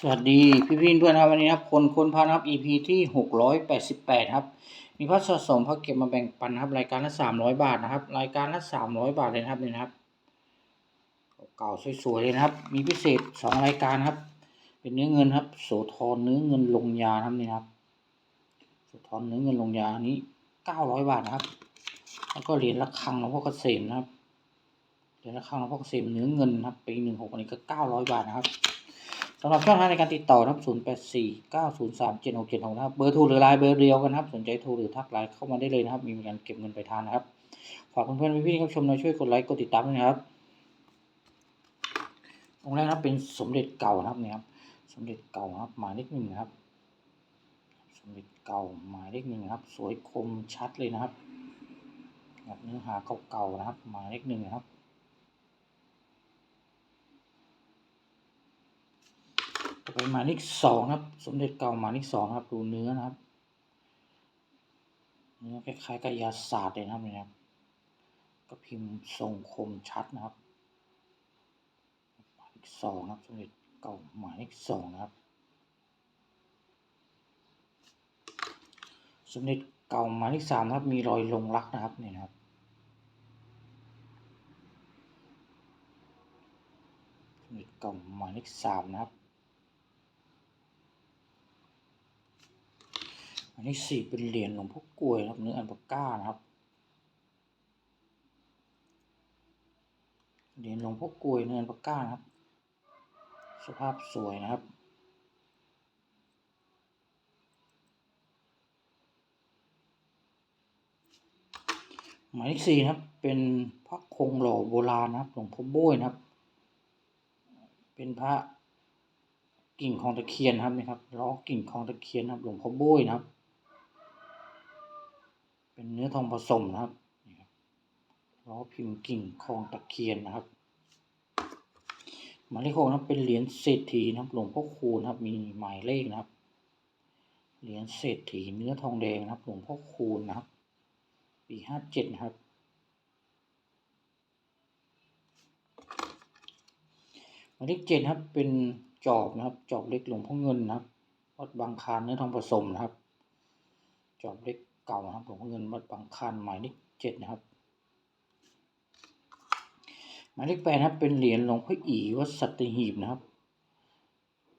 สวัสดีพี่พี่เพื่อนครับวันนี้ครับคนคนพานับ EP ที่หกร้อยแปดสิบแปดครับมีพัสะสมพักเก็บมาแบ่งปันครับรายการละสามร้อยบาทนะครับ รายการละสามร้อยบาทเลยนะครับนี่นะครับ เก่าสวยๆเลยนะครับ มีพิเศษสองรายการครับ เป็นเนื้อเงินครับ โสธรเนื้อเงินลงยาครับนี่ครับโสธรเนื้อเงินลงยาอันนี้เก้าร้อยบาทนะครับ แล้วก็เหรียญละคังหลวงพ่อเกษมนะครับเหรียญละคังหลวงพ่อเกษมเนื้อเงินครับปีหนึ่งหกอันนี้ก็เก้าร้อยบาทนะครับ สำหรับช่องทางในการติดต่อนะครับ0 8 4 9 0 3 7 6 7 6นะครับ เบอร์โทรหรือไลน์เบอร์เดียวกันนะครับ สนใจโทรหรือทักไลน์เข้ามาได้เลยนะครับ มีการเก็บเงินไปลายทางนะครับ ฝากเพื่อนๆพี่ๆที่รับชมนะช่วยกดไลค์กดติดตามด้วยนะครับองค์แรกนะครับเป็นสมเด็จเก่านะครับนี่ครับ สมเด็จเก่าครับหมายเลขหนึ่งนะครับ สมเด็จเก่าหมายเลขหนึ่งครับ สวยคมชัดเลยนะครับแบบเนื้อหาเก่าๆนะครับ หมายเลขหนึ่งนะครับ ปหมายเลขสองครับ สมเด็จเก่าหมายเลขสองครับ ดูเนื้อนะครับเนื้อคล้ายๆกับยาศาสตร์เลยนะครับนี่ครับ ก็พิมพ์ทรงคมชัดนะครับ หมายเลขสองครับ สมเด็จเก่าหมายเลขสองนะครับ สมเด็จเก่าหมายเลขสามนะครับ มีรอยลงรักนะครับเนี่ยนะครับสมเด็จเก่าหมายเลขสามนะครับ อันนี้สี่เป็นเหรียญหลวงพ่อกลวยครับเนื้ออันปาก้านะครับเหรียญหลวงพ่อกลวยเนื้ออันปาก้านะครับ สภาพสวยนะครับหมายเลขสี่นะครับ เป็นพระคงหล่อโบราณนะครับหลวงพ่อโบ้ยนะครับ เป็นพระกิ่งของตะเคียนครับนี่ครับล้อกิ่งของตะเคียนนะครับหลวงพ่อโบ้ยนะครับ เป็นเนื้อทองผสมนะครับนี่ครับล้อพิมพ์กิ่งคลองตะเคียนนะครับหมายเลขหกนะเป็นเหรียญเศรษฐีนะครับหลวงพ่อคูณนะครับ มีหมายเลขนะครับ เหรียญเศรษฐีเนื้อทองแดงนะครับ หลวงพ่อคูณนะครับ ปีห้าเจ็ดนะครับหมายเลขเจ็ดครับ เป็นจอบนะครับ จอบเล็กหลวงพ่อเงินนะครับวัดบางคานเนื้อทองผสมนะครับ จอบเล็ก เก่านะครับหลวงพ่อเงินวัดบางคานหมายเลขเจ็ดนะครับ หมายเลขแปดนะครับ เป็นเหรียญหลวงพ่ออีวัดสัตหีบนะครับ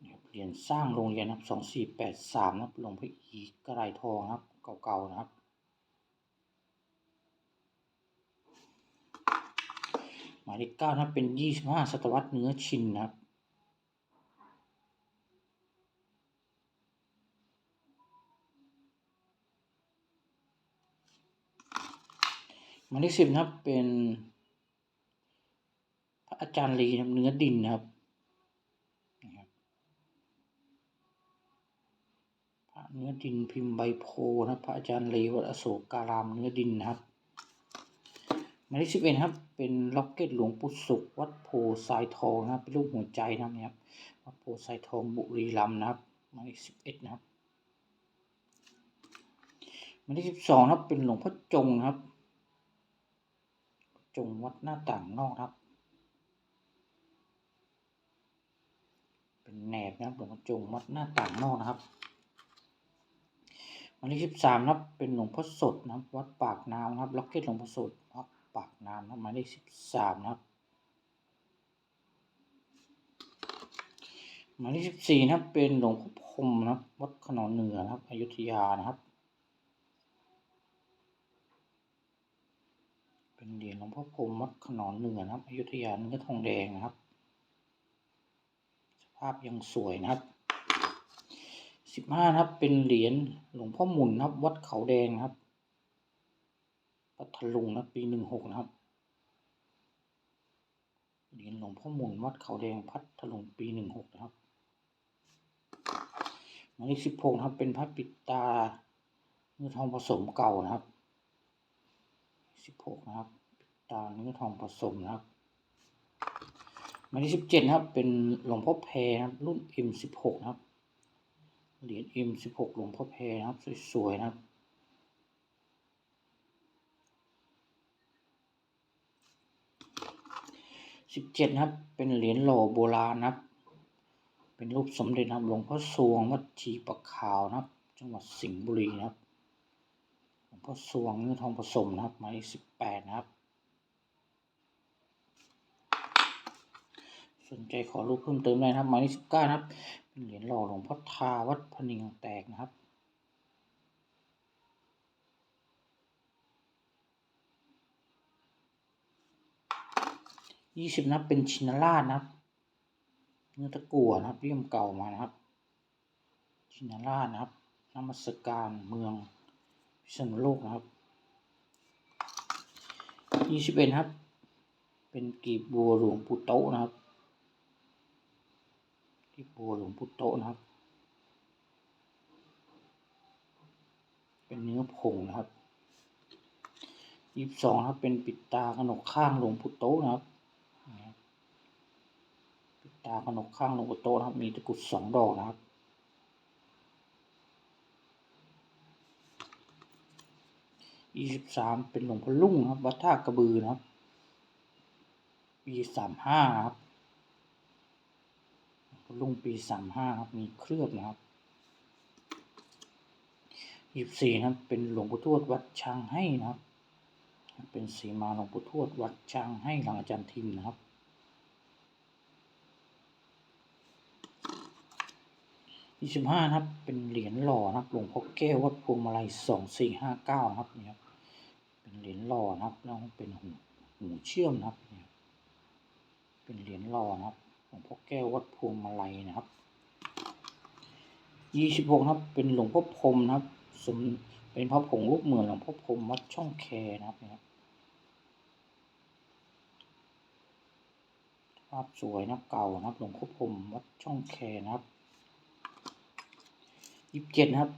นี่ครับเหรียญสร้างโรงเรียนนะครับสองสี่แปดสามนะครับหลวงพ่ออีกระไรทองนะครับ เก่าๆนะครับ หมายเลขเก้านะครับเป็นยี่สิบห้าศตวรรษเนื้อชินนะครับ หมายเลขสิบนะครับเป็นพระอาจารย์ลีนะเนื้อดินนะครับพระเนื้อดินพิมพ์ใบโพนะพระอาจารย์ลีวัดอโศกการามเนื้อดินนะครับหมายเลขสิบเอ็ดครับเป็นล็อกเก็ตหลวงปู่ศุกร์วัดโพสายทองนะครับเป็นรูปหัวใจนะครับวัดโพสายทองบุรีรัมย์นะครับหมายเลขสิบเอ็ดนะครับหมายเลขสิบสองครับเป็นหลวงพ่อจงนะครับ จุงวัดหน้าต่างนอกครับ เป็นแหนบนะครับหลวงพ่อจงวัดหน้าต่างนอกนะครับหมายเลขสิบสามนะครับเป็นหลวงพ่อสดนะครับ วัดปากน้ำนะครับล็อกเก็ตหลวงพ่อสดวัดปากน้ำนะครับหมายเลขสิบสามนะครับหมายเลขสิบสี่นะครับเป็นหลวงพ่อพรมนะครับ วัดขนอนเหนือนะครับอยุธยานะครับ เป็นเหรียญหลวงพ่อพรมวัดขนอนเหนือนะครับอยุธยาเนื้อทองแดงนะครับ สภาพยังสวยนะครับสิบห้านะครับ เป็นเหรียญหลวงพ่อหมุนนะครับ วัดเขาแดงนะครับพัทลุงนะปีหนึ่งหกนะครับเหรียญหลวงพ่อหมุนวัดเขาแดงพัทลุงปีหนึ่งหกนะครับหมายเลขสิบหกนะครับ เป็นพระปิดตาเนื้อทองผสมเก่านะครับสิบหกนะครับ ตาเนื้อทองผสมนะครับหมายเลขสิบเจ็ดนะครับ เป็นหลวงพ่อแพรนะครับ รุ่น M สิบหกนะครับ เหรียญ M สิบหกหลวงพ่อแพรนะครับ สวยๆนะครับสิบเจ็ดนะครับ เป็นเหรียญหล่อโบราณนะครับ เป็นรูปสมเด็จนะครับหลวงพ่อสวงวัดชีประขาวนะครับ จังหวัดสิงห์บุรีนะครับหลวงพ่อสวงเนื้อทองผสมนะครับหมายเลขสิบแปดนะครับ สนใจขอรูปเพิ่มเติมได้นะครับหมายเลขสิบเก้านะครับเป็นเหรียญหล่อหลวงพ่อทาวัดพนิงแตกนะครับยี่สิบนับเป็นชินราชนะครับเนื้อตะกั่วนะครับเลี่ยมเก่ามานะครับ ชินราชนะครับนมัสการเมืองพิษณุโลกนะครับยี่สิบเอ็ดครับ เป็นกีบบัวหลวงปู่โตนะครับ กีบบัวหลวงปู่โตนะครับ เป็นเนื้อผงนะครับยี่สิบสองครับ เป็นปิดตาขนกข้างหลวงปู่โตนะครับ ปิดตาขนกข้างหลวงปู่โตนะครับ มีตะกุดสองดอกนะครับยี่สิบสามเป็นหลวงพ่อลุ่งนะครับ วัดท่ากระบือนะครับปีสามห้าครับ หลวงพ่อลุ่งปีสามห้าครับ มีเคลือบนะครับยี่สิบสี่นะครับ เป็นหลวงปู่ทวดวัดช้างให้นะครับ เป็นสีมาหลวงปู่ทวดวัดช้างให้หลังอาจารย์ทิมนะครับยี่สิบห้านะครับ เป็นเหรียญหล่อนะครับหลวงพ่อแก้ววัดพวงมาลัยสองสี่ห้าเก้านะครับเนี่ยครับ เป็นเหรียญหล่อนะครับแล้วเป็นหูหูเชื่อมนะครับเนี่ยครับเป็นเหรียญหล่อนะครับ หลวงพ่อแก้ววัดพวงมาลัยนะครับยี่สิบหกครับ เป็นหลวงพ่อพรมนะครับ สมเป็นพระผงรูปเหมือนหลวงพ่อพรมวัดช่องแคนะครับนี่ยครับภาพสวยนะเก่านะครับหลวงพ่อพรมวัดช่องแคนะครับยี่สิบเจ็ดนะครับ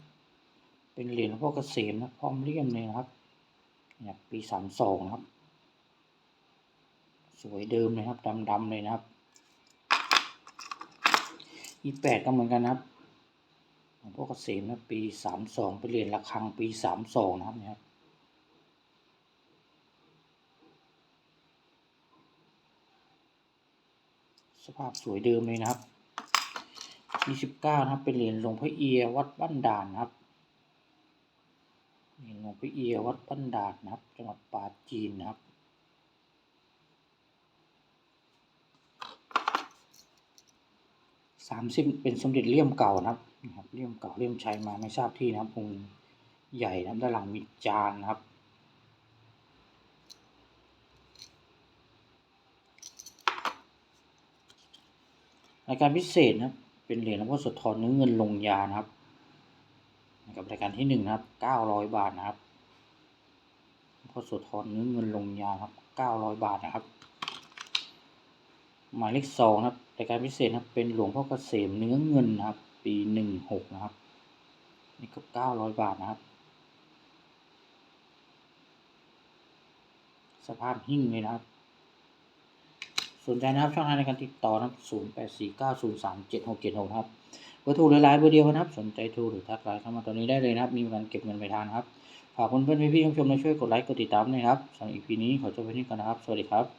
เป็นเหรียญหลวงพ่อเกษมนะพร้อมเลี่ยมเลยนะครับเนี่ยปีสามสองนะครับ สวยเดิมเลยครับดำๆเลยนะครับ ยี่แปดก็เหมือนกันนะครับหลวงพ่อเกษมนะปีสามสองเป็นเรียญระฆังปีสามสองนะครับเนี่ยครับสภาพสวยเดิมเลยนะครับยี่สิบเก้านะครับเป็นเหรียญหลวงพ่อเอียวัดบ้านด่านนะครับเหรียญหลวงพ่อเอียวัดบ้านด่านนะครับ จังหวัดปาจีนนะครับ สามสิบเป็นสมเด็จเลี่ยมเก่านะครับนะครับเลี่ยมเก่าเลี่ยมชัยมาไม่ทราบที่นะครับองค์ใหญ่นะครับด้านหลังมีจานนะครับรายการพิเศษนะครับ เป็นเหรียญหลวงพ่อโสธรเนื้อเงินลงยานะครับกับรายการที่หนึ่งนะครับเก้าร้อยบาทนะครับหลวงพ่อโสธรเนื้อเงินลงยาครับเก้าร้อยบาทนะครับ หมายเลขสองนะครับรายการพิเศษนะครับเป็นหลวงพ่อเกษมเนื้อเงินนะครับ ปีหนึ่งหกนะครับ นี่ก็เก้าร้อยบาทนะครับ สภาพหิ้งเลยนะครับ สนใจนะครับช่องทางในการติดต่อนะครับ0 8 4 9 0 3 7 6 7 6ครับเบอร์โทรหรือไลน์เบอร์เดียวนะครับ สนใจโทรหรือทักไลน์เข้ามาตอนนี้ได้เลยนะครับ มีการเก็บเงินไปทานครับฝากเพื่อนๆพี่ๆชมๆนะช่วยกดไลค์กดติดตามด้วยนะครับสำหรับอีพีนี้ขอจบไปที่ก่อนนะครับ สวัสดีครับ